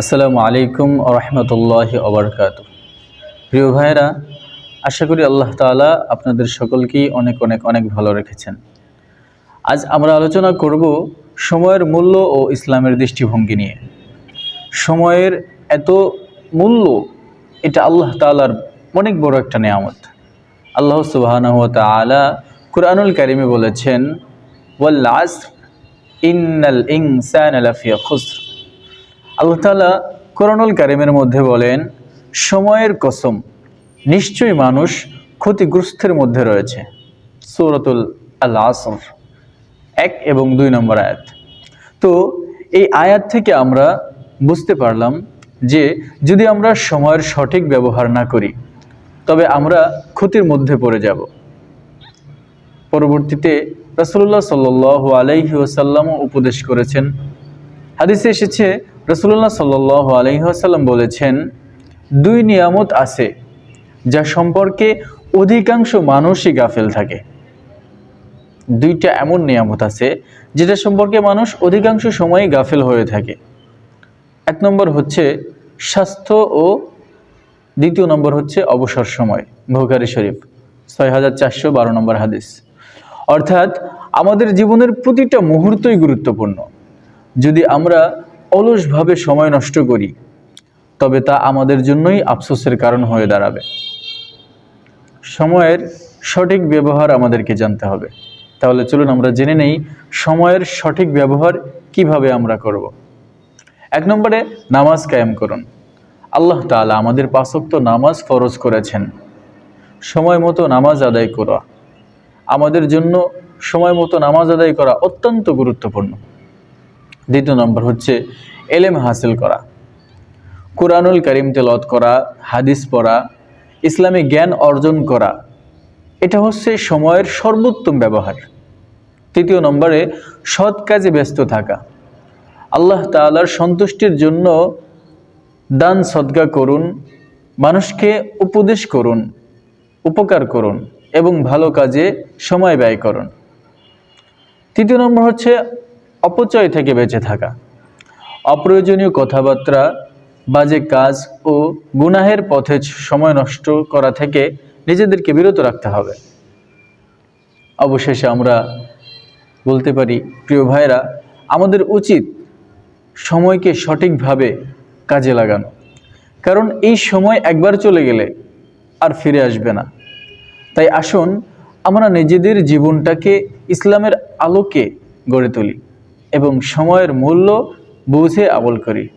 আসসালামু আলাইকুম রহমতুল্লাহ ওবরকাত প্রিয় ভাইরা আশা করি আল্লাহ তাআলা আপনাদের সকলকেই অনেক অনেক অনেক ভালো রেখেছেন। আজ আমরা আলোচনা করব সময়ের মূল্য ও ইসলামের দৃষ্টিভঙ্গি নিয়ে। সময়ের এত মূল্য, এটা আল্লাহ তাআলার অনেক বড় একটা নেয়ামত। আল্লাহ সুবহানাহু আলা কুরআনুল কারিমে বলেছেন, ওয়াল আসর ইন্নাল ইনসানা লাফি খুসর। আল্লাহ তাআলা কোরআনুল কারিমের মধ্যে বলেন, সময়ের কসম, নিশ্চয়ই মানুষ ক্ষতিগ্রস্তের মধ্যে রয়েছে। সৌরতুল আল আসর এক এবং দুই নম্বর আয়াত। তো এই আয়াত থেকে আমরা বুঝতে পারলাম যে, যদি আমরা সময়ের সঠিক ব্যবহার না করি, তবে আমরা ক্ষতির মধ্যে পড়ে যাব। পরবর্তীতে রসুল্লাহ সাল্লাহ আলাইহি ওসাল্লামও উপদেশ করেছেন। হাদিসে এসেছে রসুল্লাহ সাল্লাহ আলাইহি ওসাল্লাম বলেছেন, দুই নিয়ামত আছে যা সম্পর্কে অধিকাংশ মানুষই গাফেল থাকে। দুইটা এমন নিয়ামত আছে যেটা সম্পর্কে মানুষ অধিকাংশ সময়ই গাফেল হয়ে থাকে। এক নম্বর হচ্ছে স্বাস্থ্য ও দ্বিতীয় নম্বর হচ্ছে অবসর সময়, বুখারী শরীফ ছয় হাজার চারশো বারো নম্বর হাদিস। অর্থাৎ আমাদের জীবনের প্রতিটা মুহূর্তই গুরুত্বপূর্ণ। যদি আমরা অলসভাবে সময় নষ্ট করি, তবে তা আমাদের জন্যই আফসোসের কারণ হয়ে দাঁড়াবে। সময়ের সঠিক ব্যবহার আমাদেরকে জানতে হবে। তাহলে চলুন আমরা জেনে নেই সময়ের সঠিক ব্যবহার কীভাবে আমরা করব। এক নম্বরে নামাজ কায়েম করুন। আল্লাহ তাআলা আমাদের পাঁচক্ত নামাজ ফরজ করেছেন। সময় মতো নামাজ আদায় করা আমাদের জন্য সময় মতো নামাজ আদায় করা অত্যন্ত গুরুত্বপূর্ণ। দ্বিতীয় নম্বর হচ্ছে এলেম হাসিল করা। কোরআনুল করিম তেলত করা, হাদিস পড়া, ইসলামী জ্ঞান অর্জন করা, এটা হচ্ছে সময়ের সর্বোত্তম ব্যবহার। তৃতীয় নম্বরে সৎ কাজে ব্যস্ত থাকা। আল্লাহ তাআলার সন্তুষ্টির জন্য দান সদ্গা করুন, মানুষকে উপদেশ করুন, উপকার করুন এবং ভালো কাজে সময় ব্যয় করুন। তৃতীয় নম্বর হচ্ছে অপচয় থেকে বেঁচে থাকা। অপ্রয়োজনীয় কথাবার্তা, বাজে কাজ ও গুনাহের পথে সময় নষ্ট করা থেকে নিজেদেরকে বিরত রাখতে হবে। অবশেষে আমরা বলতে পারি, প্রিয় ভাইরা আমাদের উচিত সময়কে সঠিকভাবে কাজে লাগানো। কারণ এই সময় একবার চলে গেলে আর ফিরে আসবে না। তাই আসুন আমরা নিজেদের জীবনটাকে ইসলামের আলোকে গড়ে তুলি। এবং সময়ের মূল্য বুঝে আবল করি।